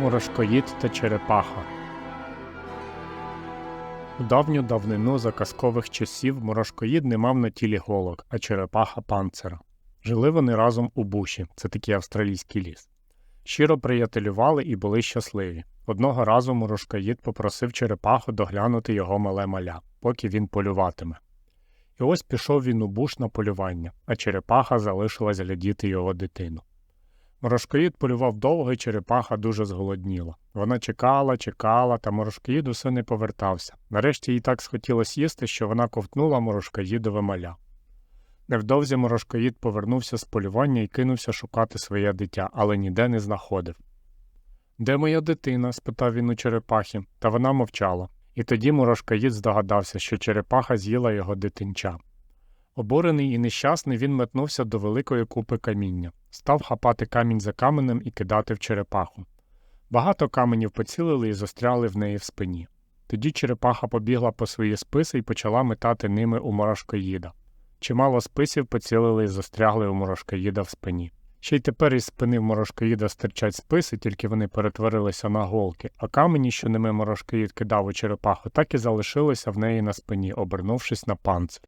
Мурашкоїд та черепаха. У давню давнину за казкових часів мурашкоїд не мав на тілі голок, а черепаха панцира. Жили вони разом у буші, це такий австралійський ліс. Щиро приятелювали і були щасливі. Одного разу мурашкоїд попросив черепаху доглянути його мале маля, поки він полюватиме. І ось пішов він у буш на полювання, а черепаха залишилась глядіти його дитину. Морошкоїд полював довго, і черепаха дуже зголодніла. Вона чекала, чекала, та морошкоїд усе не повертався. Нарешті їй так схотілося їсти, що вона ковтнула морошкоїдове маля. Невдовзі морошкоїд повернувся з полювання і кинувся шукати своє дитя, але ніде не знаходив. Де моя дитина? спитав він у черепахи, та вона мовчала. І тоді морошкоїд здогадався, що черепаха з'їла його дитинча. Обурений і нещасний, він метнувся до великої купи каміння, став хапати камінь за каменем і кидати в черепаху. Багато каменів поцілили і застряли в неї в спині. Тоді черепаха побігла по свої списи і почала метати ними у морошкоїда. Чимало списів поцілили і застрягли у морошкоїда в спині. Ще й тепер із спини в морошкоїда стирчать списи, тільки вони перетворилися на голки, а камені, що ними морошкоїд кидав у черепаху, так і залишилися в неї на спині, обернувшись на панцир.